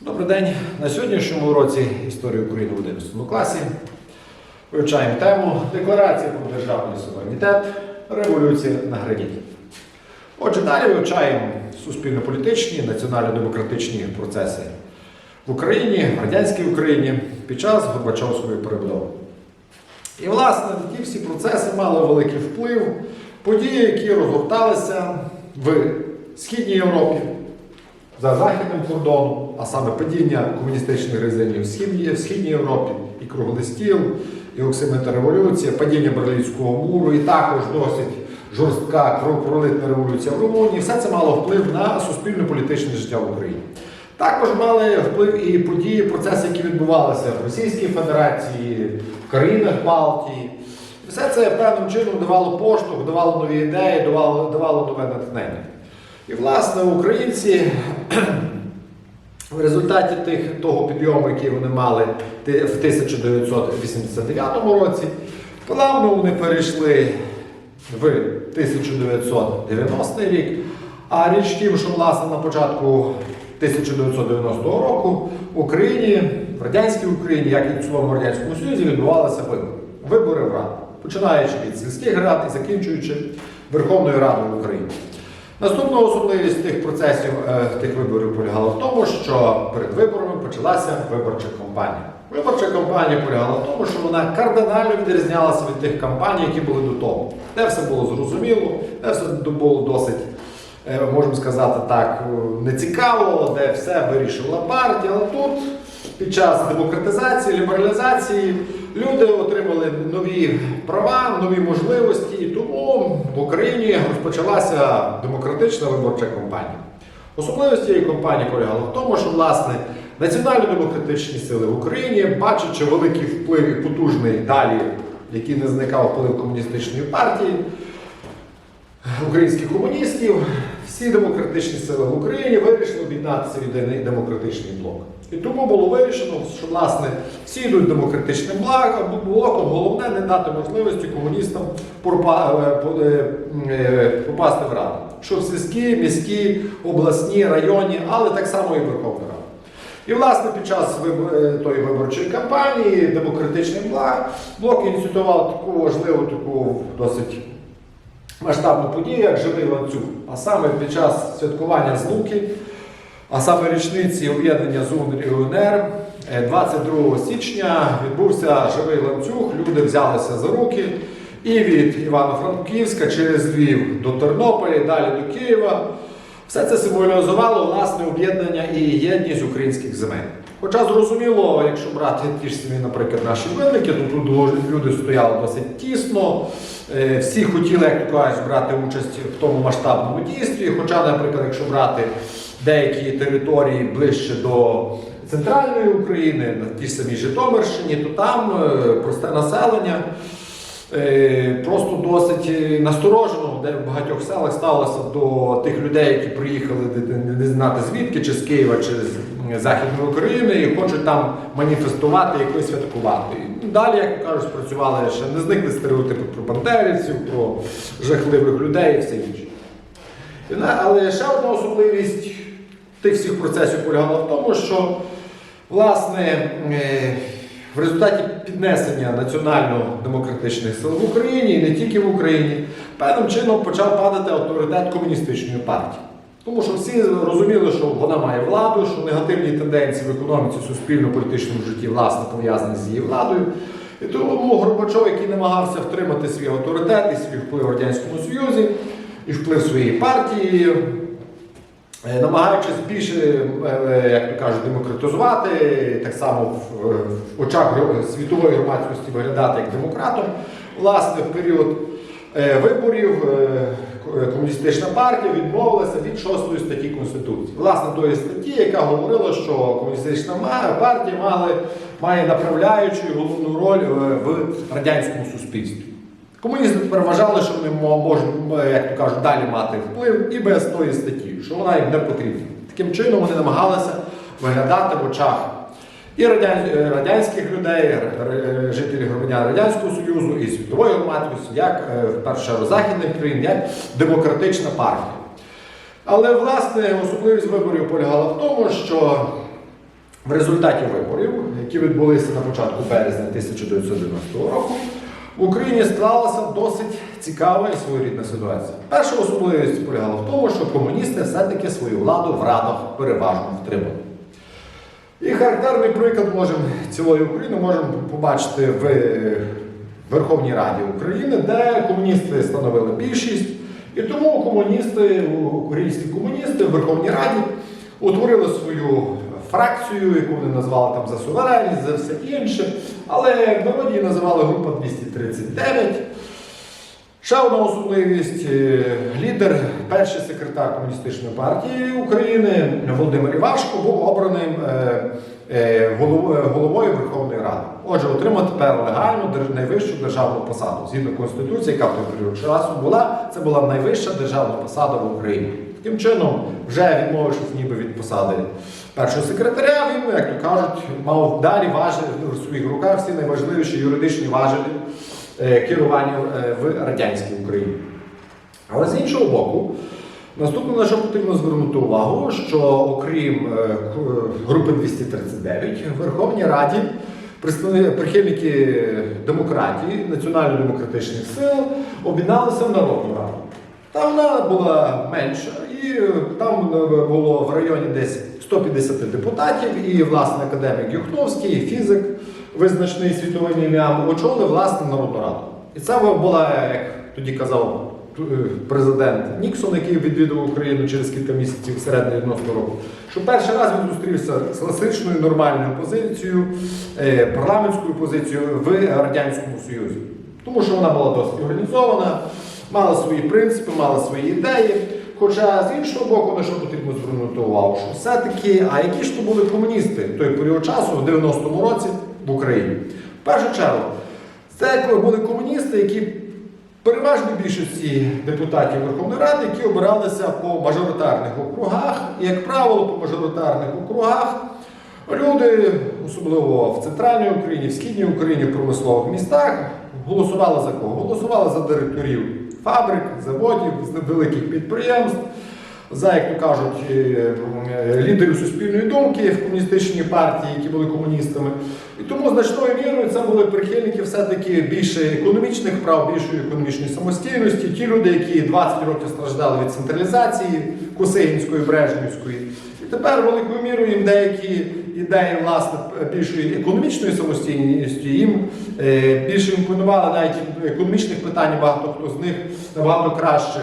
Добрий день. На сьогоднішньому уроці історії України в 11 класі вивчаємо тему Декларація про державний суверенітет, революція на граніті. Отже, далі вивчаємо суспільно-політичні, національно-демократичні процеси в Україні, в радянській Україні під час Горбачовської перебудови. І, власне, ті всі процеси мали великий вплив, події, які розгорталися в Східній Європі, за західним кордоном, а саме падіння комуністичних режимів в Східній, Європі, і круглий стіл, і оксимита революція, падіння Берлінського муру, і також досить жорстка кровопролитна революція в Румунії. Все це мало вплив на суспільно-політичне життя в Україні. Також мали вплив і події, процеси, які відбувалися в Російській Федерації, в країнах Балтії. Все це певним чином давало поштовх, давало нові ідеї, давало, давало нове натхнення. І, власне, українці в результаті тих, того підйому, який вони мали в 1989 році, плавно вони перейшли в 1990 рік. А річ в тім, що власне на початку 1990 року в Україні, в радянській Україні, як і в цілому Радянському Союзі, відбувалися. Вибори в Раду, починаючи від сільських рад і закінчуючи Верховною Радою України. Наступна особливість тих процесів е, тих виборів полягала в тому, що перед виборами почалася виборча кампанія. Виборча кампанія полягала в тому, що вона кардинально відрізнялася від тих кампаній, які були до того. Де все було зрозуміло, де все було досить, е, можемо сказати так, е, нецікаво, де все вирішувала партія. Але тут під час демократизації, лібералізації люди отримали нові права, нові можливості, і тому в Україні розпочалася демократична виборча кампанія. Особливість цієї кампанії полягала в тому, що власне національно-демократичні сили в Україні, бачачи великий вплив і потужний далі, який не зникав вплив комуністичної партії, українських комуністів, всі демократичні сили в Україні вирішили об'єднатися в єдиний демократичний блок. І тому було вирішено, що власне всі йдуть демократичним блоком. Головне не дати можливості комуністам е, е, е, попасти в раду. Що в сільські, міські, обласні, районні, але так само і в Верховну Раду. І, власне, під час тої виборчої кампанії демократичний блок ініціював таку важливу, таку досить масштабну подію, як живий ланцюг. А саме під час святкування злуки, а саме річниці об'єднання з УНР і УНР, е, 22 січня відбувся живий ланцюг. Люди взялися за руки і від Івано-Франківська через Львів до Тернополя, далі до Києва. Все це символізувало власне об'єднання і єдність українських земель. Хоча зрозуміло, якщо брати ті ж самі, наприклад, наші винники, то тут люди стояли досить тісно. Е, Всі хотіли, як то кажуть, брати участь в тому масштабному дійстві. Хоча, наприклад, якщо брати деякі території ближче до центральної України, на тій самій Житомирщині, то там е, просте населення. Е, Просто досить насторожено, де в багатьох селах сталося до тих людей, які приїхали не знати звідки, чи з Києва, чи з Західної України, і хочуть там маніфестувати, якось святкувати. Далі, як кажуть, спрацювали ще не зникли стереотипи про бандерівців, про жахливих людей і все інше. Але ще одна особливість тих всіх процесів полягала в тому, що власне е, в результаті піднесення національно-демократичних сил в Україні і не тільки в Україні, певним чином почав падати авторитет комуністичної партії. Тому що всі розуміли, що вона має владу, що негативні тенденції в економіці, суспільно-політичному житті власне пов'язані з її владою. І тому Горбачов, який намагався втримати свій авторитет і свій вплив в Радянському Союзі, і вплив своєї партії, Е, намагаючись більше, е, як то кажуть, демократизувати, так само в, в очах світової громадськості виглядати як демократом. Власне, в період е, виборів е, комуністична партія відмовилася від шостої статті Конституції. Власне, тої статті, яка говорила, що комуністична партія мали, має направляючу головну роль е, в радянському суспільстві. Комуністи тепер вважали, що вони можуть, е, як то кажуть, далі мати вплив і без тої статті, що вона їм не потрібна. Таким чином вони намагалися виглядати в очах і е, радянських людей, р- жителів громадян Радянського Союзу, і світової громадськості, як е, чергу західних країн, як демократична партія. Але власне особливість виборів полягала в тому, що в результаті виборів, які відбулися на початку березня 1990 року, в Україні склалася досить цікава і своєрідна ситуація. Перша особливість полягала в тому, що комуністи все-таки свою владу в радах переважно втримали. І характерний приклад можемо цілої України можемо побачити в Верховній Раді України, де комуністи становили більшість, і тому комуністи, українські комуністи в Верховній Раді утворили свою фракцію, яку вони назвали там за суверенність, за все інше. Але в народі її називали група 239. Ще одна особливість. е, Лідер, перший секретар Комуністичної партії України Володимир Івашко був обраним е, е, голов- головою Верховної Ради. Отже, отримав тепер легальну найвищу державну посаду. Згідно Конституції, яка в той період часу була, це була найвища державна посада в Україні. Таким чином, вже відмовившись ніби від посади першого секретаря, він, як то кажуть, мав далі важелі в своїх руках всі найважливіші юридичні важелі е, керування е, в радянській Україні. Але з іншого боку, наступне, на що потрібно звернути увагу, що окрім е, групи 239 в Верховній Раді прихильники демократії, національно-демократичних сил об'єдналися в Народну Раду. Там вона була менша, і там було в районі десь 150 депутатів, і власне академік Юхновський, і фізик, визначений світовим ім'ям, очолив власне Народну Раду. І це була, як тоді казав е, президент Ніксон, який відвідав Україну через кілька місяців середини 90 року, що перший раз він зустрівся з класичною нормальною позицією, е, парламентською позицією в Радянському Союзі. Тому що вона була досить організована, мала свої принципи, мала свої ідеї. Хоча з іншого боку, на що потрібно звернути увагу, що все-таки, а які ж то були комуністи в той період часу, в 90-му році в Україні? В першу чергу, це були комуністи, які в переважній більшості депутатів Верховної Ради, які обиралися по мажоритарних округах, і, як правило, по мажоритарних округах люди, особливо в центральній Україні, в східній Україні, в промислових містах, голосували за кого? Голосували за директорів фабрик, заводів, великих підприємств, за, як то кажуть, е, е, лідерів суспільної думки в комуністичній партії, які були комуністами. І тому значною мірою це були прихильники все-таки більше економічних прав, більшої економічної самостійності. Ті люди, які 20 років страждали від централізації Косигінської, Брежнівської. І тепер великою мірою їм деякі ідеї власне більшої економічної самостійності їм е, більше імпонували навіть економічних питань. Багато хто з них набагато краще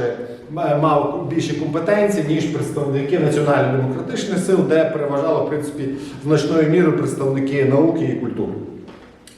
мав більше компетенцій, ніж представники національно-демократичних сил, де переважало в принципі значною мірою представники науки і культури.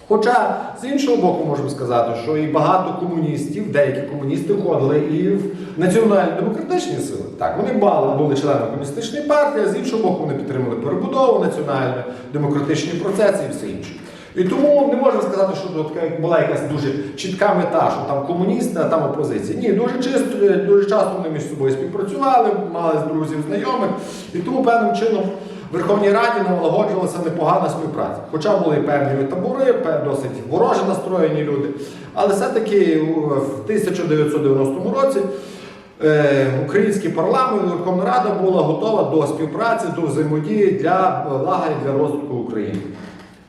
Хоча з іншого боку можемо сказати, що і багато комуністів, деякі комуністи входили і в національно-демократичні сили. Так, вони мали, були членами комуністичної партії, а з іншого боку, вони підтримали перебудову, національно-демократичні процеси і все інше. І тому не можна сказати, що тут була якась дуже чітка мета, що там комуністи, а там опозиція. Ні, дуже чисто, дуже часто вони між собою співпрацювали, мали друзів, знайомих, і тому певним чином в Верховній Раді налагоджувалася непогана співпраця. Хоча були певні табори, досить вороже настроєні люди. Але все-таки в 1990 році е, український парламент, Верховна Рада була готова до співпраці, до взаємодії для і для розвитку України.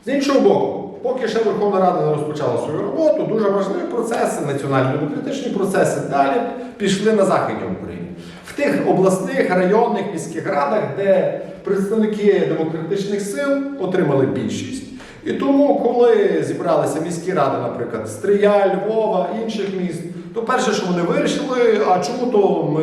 З іншого боку, поки ще Верховна Рада не розпочала свою роботу, дуже важливі процеси, національно-демократичні процеси далі пішли на Західній Україні. В тих обласних, районних, міських радах, де представники демократичних сил отримали більшість. І тому, коли зібралися міські ради, наприклад, Стрия, Львова, інших міст, то перше, що вони вирішили, а чому то ми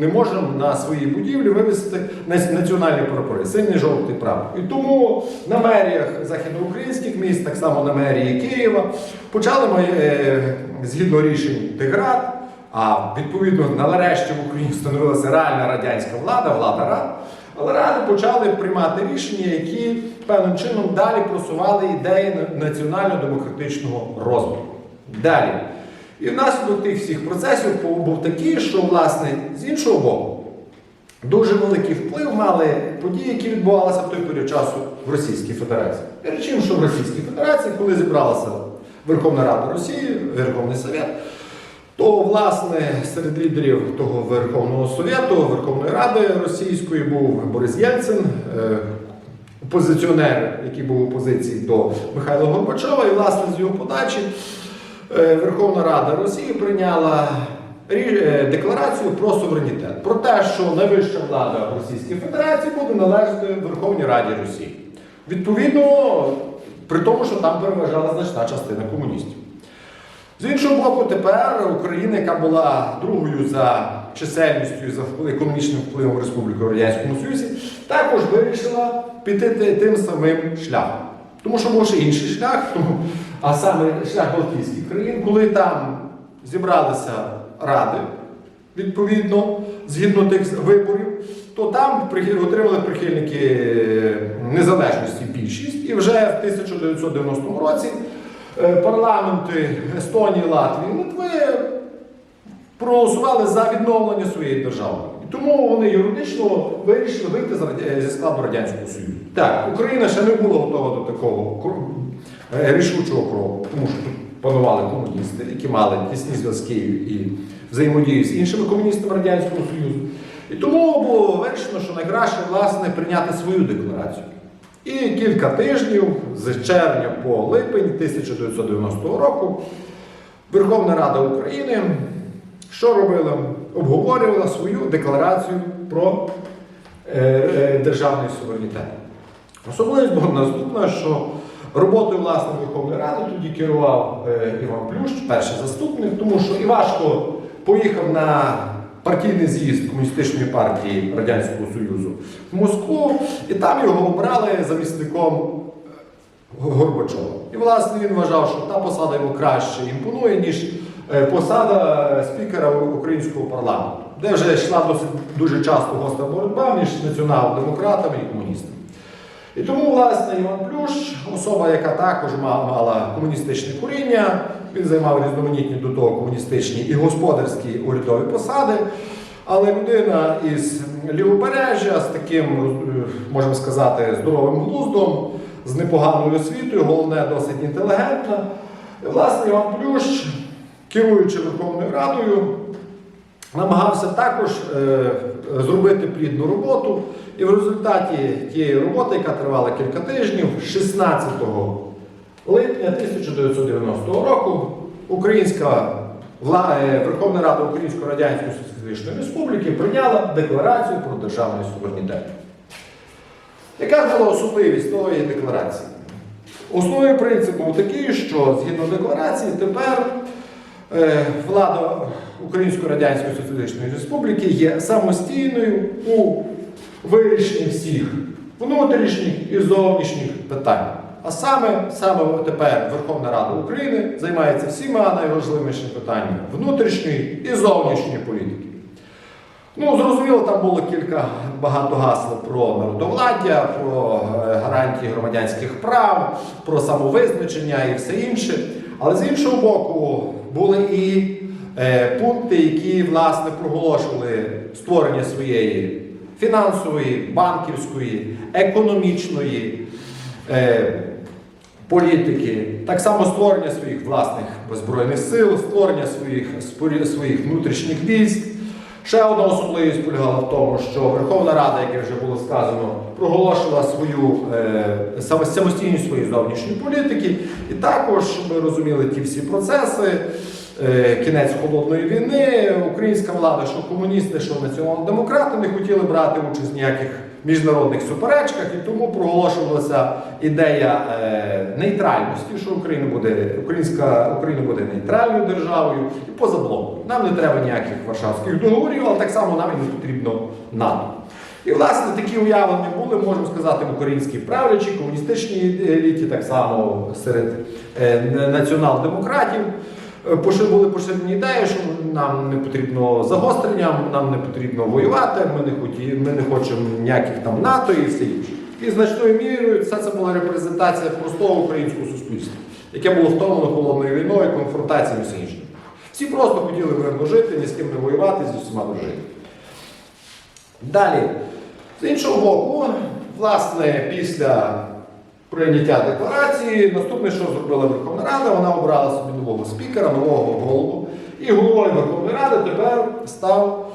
не можемо на своїй будівлі вивісити національні прапори, синій жовтий прапор. І тому на меріях західноукраїнських міст, так само на мерії Києва, почали ми, е, згідно рішень Тиград, а відповідно нарешті в Україні встановилася реальна радянська влада, влада рад. Але ради почали приймати рішення, які певним чином далі просували ідеї національно-демократичного розвитку. Далі. І внаслідок тих всіх процесів був такий, що, власне, з іншого боку, дуже великий вплив мали події, які відбувалися в той період часу в Російській Федерації. Речим, що в Російській Федерації, коли зібралася Верховна Рада Росії, Верховний Совет, то, власне, серед лідерів того Верховного Совєту, Верховної Ради Російської був Борис Єльцин, е, позиціонер, який був у опозиції до Михайла Горбачова, і власне з його подачі Верховна Рада Росії прийняла е, декларацію про суверенітет, про те, що найвища влада в Російській Федерації буде належати Верховній Раді Росії. Відповідно, при тому, що там переважала значна частина комуністів. З іншого боку, тепер Україна, яка була другою за чисельністю і за економічним впливом Республіки Радянському Союзі, також вирішила піти тим самим шляхом. Тому що ще інший шлях, тому, а саме шлях Балтійських країн, коли там зібралися ради, відповідно, згідно тих виборів, то там отримали прихильники е, незалежності більшість, і вже в 1990 році е, парламенти Естонії, Латвії, Литви проголосували за відновлення своєї держави. Тому вони юридично вирішили вийти раді- зі складу Радянського Союзу. Так, Україна ще не була готова до такого е, рішучого кроку, тому що тут панували комуністи, які мали тісні зв'язки і взаємодію з іншими комуністами Радянського Союзу. І тому було вирішено, що найкраще власне прийняти свою декларацію. І кілька тижнів з червня по липень 1990 року Верховна Рада України що робила? Обговорювала свою декларацію про е, е, державний суверенітет. Особливість була наступна, що роботою власне Верховної Ради тоді керував е, Іван Плющ, перший заступник, тому що Івашко поїхав на партійний з'їзд комуністичної партії Радянського Союзу в Москву, і там його обрали замісником Горбачова. І власне він вважав, що та посада йому краще імпонує, ніж е, посада е, спікера українського парламенту, де вже йшла досить дуже часто гостра боротьба між націонал-демократами і комуністами. І тому, власне, Іван Плющ, особа, яка також мала комуністичне коріння, він займав різноманітні до того комуністичні і господарські урядові посади. Але людина із лівобережжя, з таким, е, можемо сказати, здоровим глуздом, з непоганою освітою, головне, досить інтелігентна. І, власне, Іван Плющ, керуючи Верховною Радою, намагався також е, зробити плідну роботу. І в результаті тієї роботи, яка тривала кілька тижнів, 16 липня 1990 року Українська е, Верховна Рада Української Радянської Соціалістичної Республіки прийняла декларацію про державний суверенітет. Яка була особливість тої декларації? Основний принцип був такий, що згідно декларації тепер е, влада Української Радянської Соціалістичної Республіки є самостійною у вирішенні всіх внутрішніх і зовнішніх питань. А саме, саме тепер Верховна Рада України займається всіма найважливішими питаннями внутрішньої і зовнішньої політики. Ну, зрозуміло, там було кілька багато гасел про народовладдя, про е, гарантії громадянських прав, про самовизначення і все інше. Але з іншого боку, були і е, пункти, які власне проголошували створення своєї фінансової, банківської, економічної. е, політики, так само створення своїх власних збройних сил, створення своїх, своїх внутрішніх військ. Ще одна особливість полягала в тому, що Верховна Рада, як вже було сказано, проголошувала свою е, самостійність своєї зовнішньої політики. І також, ми розуміли ті всі процеси, кінець холодної війни, українська влада, що комуністи, що націонал-демократи не хотіли брати участь в ніяких міжнародних суперечках, і тому проголошувалася ідея е, нейтральності, що Україна буде, українська Україна буде нейтральною державою і поза блоком. Нам не треба ніяких варшавських договорів, але так само нам і не потрібно НАТО. І власне такі уявлення були, можемо сказати, в українській правлячій, комуністичній еліті, так само серед е, націонал-демократів. Е, були поширені ідеї, що нам не потрібно загострення, нам не потрібно воювати, ми не, хоті, ми не хочемо ніяких там НАТО і все інше. І значною мірою це, це була репрезентація простого українського суспільства, яке було втомлено холодною війною, конфронтацією і все інше. Всі просто хотіли мирно жити, ні з ким не воювати, з усіма дружити. Далі, з іншого боку, власне, після прийняття декларації, наступне, що зробила Верховна Рада, вона обрала собі нового спікера, нового голову. І головою Верховної Ради тепер став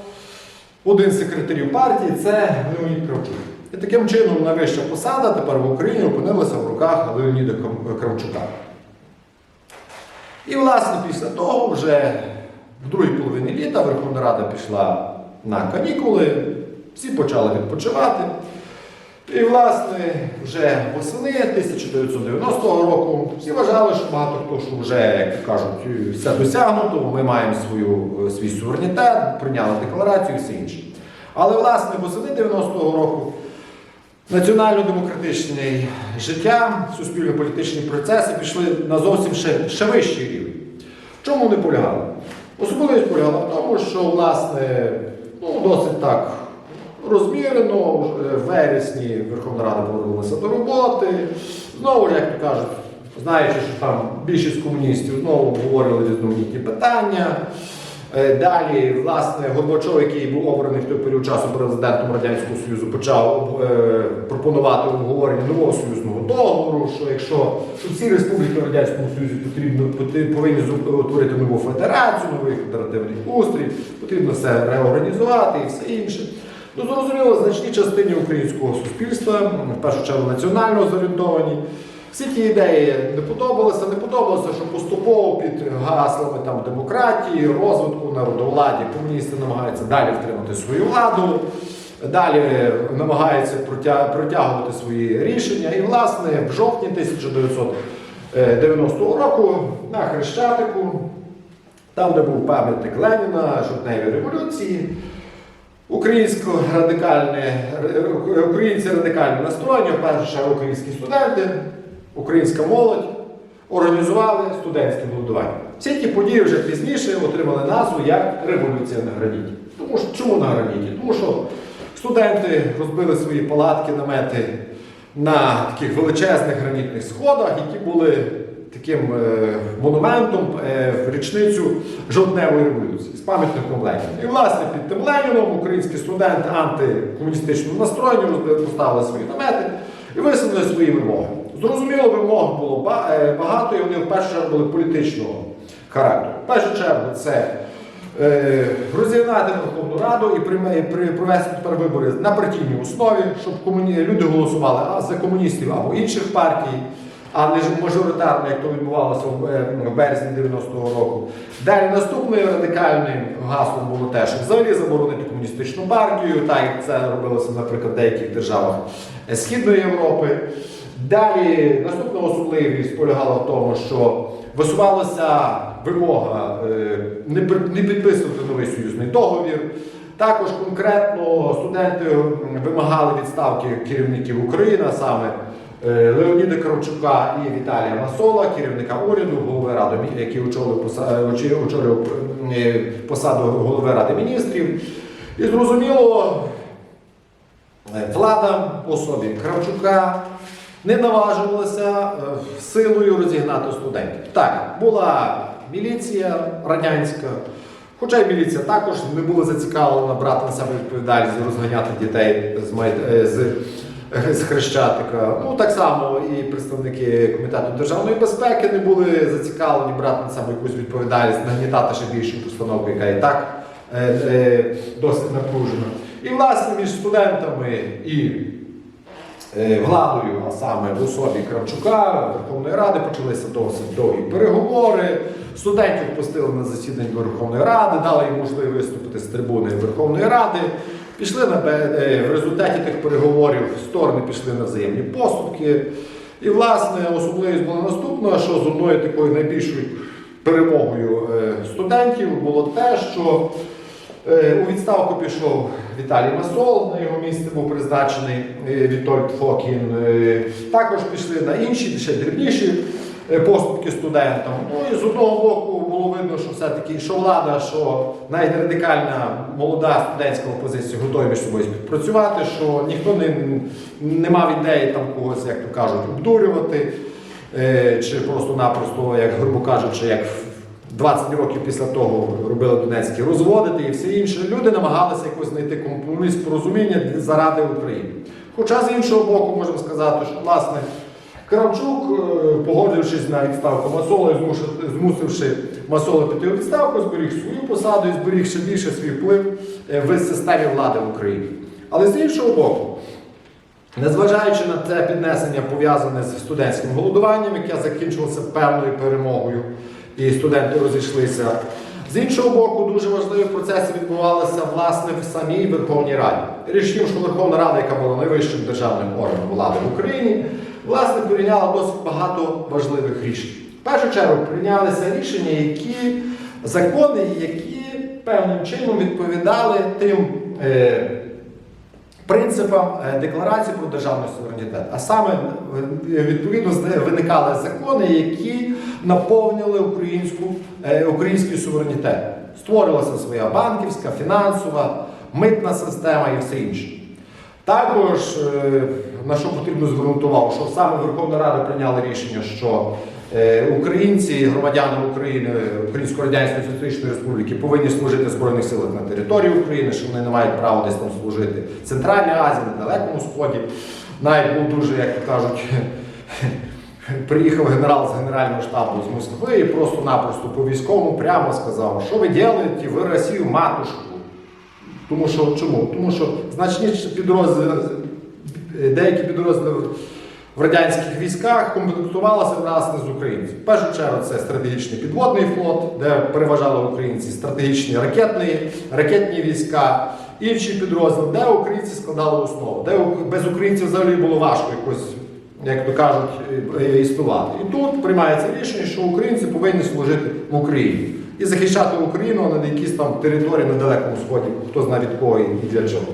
один з секретарів партії це Леонід Кравчук. І таким чином найвища посада тепер в Україні опинилася в руках Леоніда Кравчука. І, власне, після того вже в другій половині літа Верховна Рада пішла на канікули, всі почали відпочивати. І, власне, вже восени 1990 року всі вважали, що багато хто що вже, як кажуть, все досягнуто, ми маємо свою, свій суверенітет, прийняли декларацію і все інше. Але, власне, восени 90-го року національно-демократичне життя, суспільно-політичні процеси пішли на зовсім ще, ще вищий рівень. Чому вони полягали? Особливість полягала в тому, що власне ну, досить так розмірено, е, в вересні Верховна Рада повернулася до роботи. Знову як то кажуть, знаючи, що там більшість комуністів знову обговорили різноманітні питання. Е, Далі, власне, Горбачов, який був обраний в той період часу президентом Радянського Союзу, почав е, пропонувати обговорення нового союзного договору, що якщо що всі республіки Радянському Союзі потрібно поти- повинні утворити нову федерацію, новий федеративний устрій, потрібно все реорганізувати і все інше. Ну, зрозуміло, значній частині українського суспільства, в першу чергу національно зорієнтовані. Всі ті ідеї не подобалися, не подобалося, що поступово під гаслами там, демократії, розвитку, народовладі комуністи намагаються далі втримати свою владу, далі намагаються протя- протягувати свої рішення. І, власне, в жовтні 1990 року на Хрещатику, там, де був пам'ятник Леніна, жовтневій революції, українці в першу чергу українські студенти, українська молодь організували студентське голодування. Всі ті події вже пізніше отримали назву як Революція на граніті. Тому що чому на граніті? Тому що студенти розбили свої палатки, намети на таких величезних гранітних сходах, які були таким е, монументом е, в річницю жовтневої революції з пам'ятником Леніна. І власне під тим Леніном українські студенти антикомуністично настроєні розбили- поставили свої намети і висунули свої вимоги. Зрозуміло, вимог було е, багато, і вони в першу чергу були політичного характеру. В першу чергу це розігнати Верховну Раду і провести тепер вибори на партійній основі, щоб люди голосували за комуністів або інших партій, а не ж мажоритарно, як то відбувалося в е, березні 90-го року. Далі наступним радикальним гаслом було те, щоб взагалі заборонити комуністичну партію, так як це робилося, наприклад, в деяких державах е, Східної Європи. Далі наступна особливість полягала в тому, що висувалася вимога е, не, підписувати новий союзний договір. Також конкретно студенти вимагали відставки керівників України, саме Леоніда Кравчука і Віталія Масола, керівника уряду, голови ради, очі- очолював е, посаду голови Ради міністрів. І зрозуміло, Е, Влада в особі Кравчука не наважувалася е, силою розігнати студентів. Так, була міліція радянська, хоча й міліція також не була зацікавлена брати на себе відповідальність розганяти дітей з, е, з, е, з Хрещатика. Ну, так само і представники Комітету державної безпеки не були зацікавлені брати на себе якусь відповідальність, нагнітати ще більшу постановку, яка і так е, е, досить напружена. І власне між студентами і е, владою, а саме в особі Кравчука, Верховної Ради, почалися досить довгі переговори. Студентів пустили на засідання Верховної Ради, дали їм можливість виступити з трибуни Верховної Ради. Пішли на е, в результаті тих переговорів сторони пішли на взаємні поступки. І, власне, особливість була наступна, що з одною такою найбільшою перемогою е, студентів було те, що Е, У відставку пішов Віталій Масол, на його місце був призначений Вітольд Фокін. Також пішли на інші, ще дрібніші поступки студентам. Ну і з одного боку було видно, що все-таки що влада, що навіть радикальна молода студентська опозиція готові між собою співпрацювати, що ніхто не, не мав ідеї там когось, як то кажуть, обдурювати. Е, Чи просто-напросто, як грубо кажучи, як 20 років після того робили Донецькі розводити і все інше. Люди намагалися якось знайти компроміс порозуміння заради України. Хоча з іншого боку, можемо сказати, що власне Кравчук, е, погодившись на відставку Масола змусивши Масола піти у відставку, зберіг свою посаду і зберіг ще більше свій вплив е, в системі влади в Україні. Але з іншого боку, Незважаючи на це піднесення пов'язане з студентським голодуванням, яке закінчилося певною перемогою, і студенти розійшлися. З іншого боку, дуже важливі процеси відбувалися власне в самій Верховній Раді. Річ в що Верховна Рада, яка була найвищим державним органом влади в Україні, власне прийняла досить багато важливих рішень. В першу чергу прийнялися рішення, які закони, які певним чином відповідали тим. Е, принципам е, декларації про державний суверенітет. А саме е, відповідно виникали закони, які наповнювали українську, е, український суверенітет. Створилася своя банківська, фінансова, митна система і все інше. Також е, на що потрібно звернути увагу, що саме Верховна Рада прийняла рішення, що е, українці, громадяни України, Української Радянської Соціалістичної Республіки повинні служити в Збройних силах на території України, що вони не мають права десь там служити в Центральній Азії, на Далекому Сході. Навіть був дуже, як кажуть, приїхав генерал з Генерального штабу з Москви і просто-напросто по військовому прямо сказав, що ви робите, ви Росію матушку. Тому що чому? Тому що значні підрозділи, деякі підрозділи в радянських військах комплектувалися власне з українців. В першу чергу це стратегічний підводний флот, де переважали українці, стратегічні ракетні, ракетні війська, інші підрозділи, де українці складали основу, де без українців взагалі було важко якось, як то кажуть, е, існувати. І тут приймається рішення, що українці повинні служити в Україні і захищати Україну на якісь там території на далекому сході, хто знає від кого і для чого.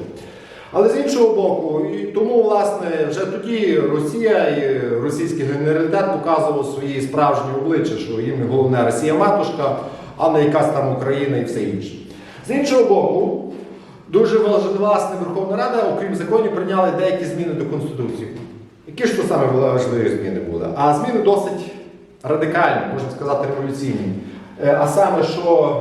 Але з іншого боку, і тому, власне, вже тоді Росія і російський генералітет показував свої справжні обличчя, що їм головне Росія матушка, а не якась там Україна і все інше. З іншого боку, дуже власне Верховна Рада, окрім законів, прийняли деякі зміни до Конституції. Які ж то саме важливі зміни були? А зміни досить радикальні, можна сказати, революційні. Е, А саме, що,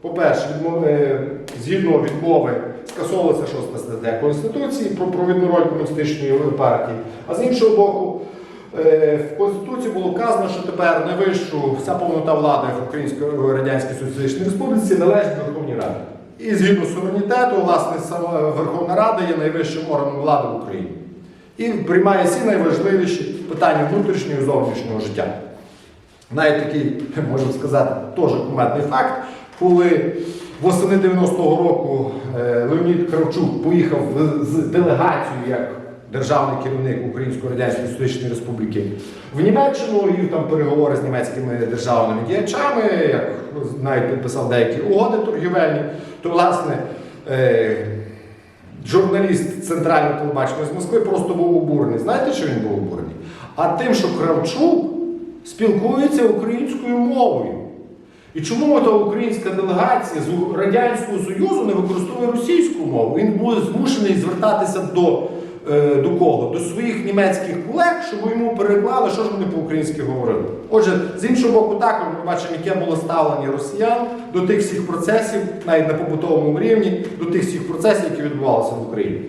по-перше, е, згідно відмови скасовувалася шоста стаття Конституції про провідну роль комуністичної партії. А з іншого боку, е, в Конституції було вказано, що тепер найвищу вся повнота влади в Української Радянській Соціалістичній Республіці належить Верховній Раді. І згідно суверенітету, власне, Верховна Рада є найвищим органом влади в Україні. І приймає всі найважливіші питання внутрішнього і зовнішнього життя. Навіть такий, можна сказати, теж кумедний факт, коли восени 90-го року е, Леонід Кравчук поїхав з делегацією як державний керівник Української Радянської Соціалістичної Республіки в Німеччину і там переговори з німецькими державними діячами, як навіть підписав деякі угоди торгівельні, то власне. е, Журналіст центрального телебачення з Москви просто був обурений. Знаєте, що він був обурений? А тим, що Кравчук спілкується українською мовою. І чому та українська делегація з Радянського Союзу не використовує російську мову? Він був змушений звертатися до, е, до кого? До своїх німецьких колег, щоб йому переклали, що ж вони по-українськи говорили. Отже, з іншого боку, також ми бачимо, яке було ставлення росіян до тих всіх процесів, навіть на побутовому рівні, до тих всіх процесів, які відбувалися в Україні.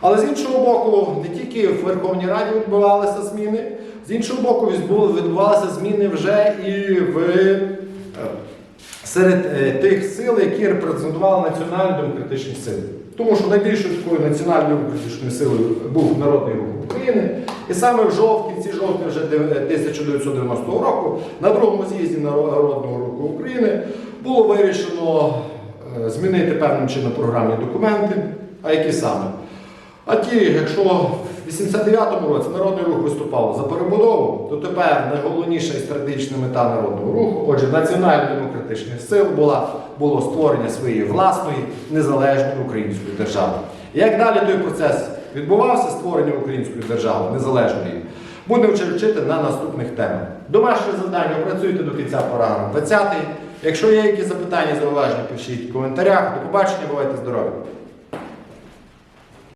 Але з іншого боку, не тільки в Верховній Раді відбувалися зміни, з іншого боку, відбувалися зміни вже і в е, серед е, тих сил, які репрезентували національно-демократичні сили. Тому що найбільшою такою національно-демократичною силою був Народний рух України. І саме в жовтні, в кінці жовтня вже 1990 року, на другому з'їзді Народного руху України було вирішено е, змінити певним чином програмні документи. А які саме? А ті, якщо 89-му році народний рух виступав за перебудову, то тепер найголовніша і стратегічна мета народного руху, отже, національно-демократичних сил була було створення своєї власної незалежної української держави. І як далі той процес відбувався, створення української держави незалежної, будемо вчити на наступних темах. Домашнє завдання працюйте до кінця параграф 20. Якщо є якісь запитання, зауваження, пишіть в коментарях. До побачення, бувайте здорові!